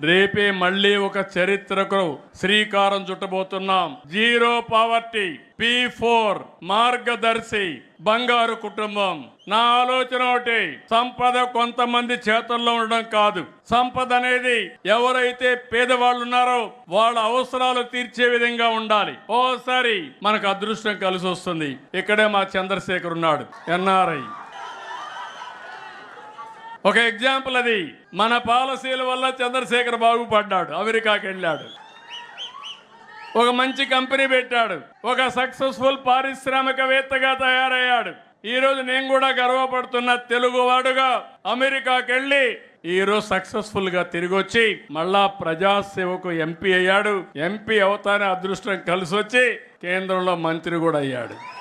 రేపే మళ్ళీ ఒక చరిత్రకు శ్రీకారం చుట్టబోతున్నాం. జీరో పావర్టీ పి ఫోర్ మార్గదర్శి బంగారు కుటుంబం. నా ఆలోచన ఒకటి సంపద కొంతమంది చేతుల్లో ఉండడం కాదు. సంపద అనేది ఎవరైతే పేదవాళ్ళు ఉన్నారో వాళ్ళ అవసరాలు తీర్చే విధంగా ఉండాలి. ఓసారి మనకు అదృష్టం కలిసి వస్తుంది ఇక్కడే మా చంద్రశేఖర్ ఉన్నాడు ఎన్ఆర్ఐ. ఒక ఎగ్జాంపుల్ అది. మన పాలసీల వల్ల చంద్రశేఖర్ బాగుపడ్డాడు అమెరికాకి వెళ్ళాడు. ఒక మంచి కంపెనీ పెట్టాడు ఒక సక్సెస్ఫుల్ పారిశ్రామికవేత్తగా తయారయ్యాడు. ఈ రోజు నేను కూడా గర్వపడుతున్న తెలుగువాడుగా అమెరికాకి వెళ్ళి ఈరోజు సక్సెస్ఫుల్గా తిరిగి వచ్చి మళ్ళా ప్రజాసేవకు ఎంపీ అయ్యాడు. ఎంపీ అవుతానే అదృష్టం కలిసి వచ్చి కేంద్రంలో మంత్రి కూడా అయ్యాడు.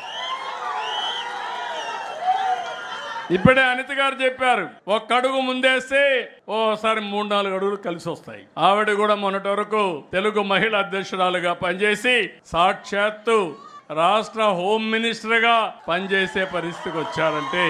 ఇప్పుడే అనిత గారు చెప్పారు ఒక్క అడుగు ముందేస్తే ఓసారి మూడు నాలుగు అడుగులు కలిసి వస్తాయి. ఆవిడ కూడా మొన్నటి వరకు తెలుగు మహిళా అధ్యక్షురాలుగా పనిచేసి సాక్షాత్తు రాష్ట్ర హోమ్ మినిస్టర్గా పనిచేసే పరిస్థితికి వచ్చారంటే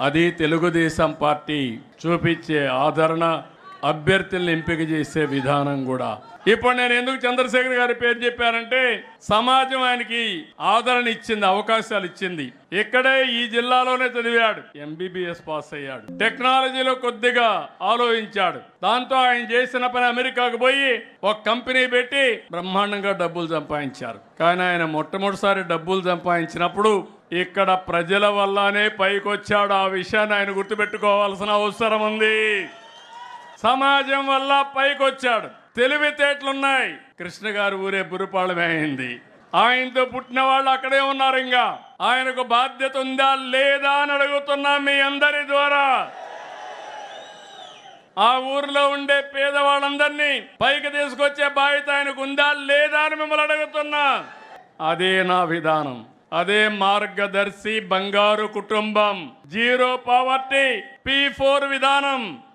అది తెలుగుదేశం పార్టీ చూపించే ఆదరణ అభ్యర్థుల్ని ఎంపిక చేసే విధానం కూడా. ఇప్పుడు నేను ఎందుకు చంద్రశేఖర్ గారి పేరు చెప్పానంటే సమాజం ఆయనకి ఆదరణ ఇచ్చింది అవకాశాలు ఇచ్చింది. ఇక్కడే ఈ జిల్లాలోనే చదివాడు. ఎంబీబీఎస్ పాస్ అయ్యాడు. టెక్నాలజీలో కొద్దిగా ఆలోచించాడు. దాంతో ఆయన చేసిన పని అమెరికాకు పోయి ఒక కంపెనీ పెట్టి బ్రహ్మాండంగా డబ్బులు సంపాదించారు. కానీ ఆయన మొట్టమొదటిసారి డబ్బులు సంపాదించినప్పుడు ఇక్కడ ప్రజల వల్లనే పైకొచ్చాడు. ఆ విషయాన్ని ఆయన గుర్తుపెట్టుకోవాల్సిన అవసరం ఉంది. సమాజం వల్ల పైకొచ్చాడు. తెలివితేటలున్నాయి. కృష్ణ గారు ఊరే బురుపాళమే అయింది. ఆయనతో పుట్టిన వాళ్ళు అక్కడే ఉన్నారు ఇంకా. ఆయనకు బాధ్యత ఉందా లేదా అని అడుగుతున్నా మీ అందరి ద్వారా. ఆ ఊర్లో ఉండే పేదవాళ్ళందరినీ పైకి తీసుకొచ్చే బాధ్యత ఆయనకు ఉందా లేదా అని మిమ్మల్ని అడుగుతున్నా. అదే నా విధానం. అదే మార్గదర్శి బంగారు కుటుంబం. జీరో పావర్టీ పీ ఫోర్ విధానం.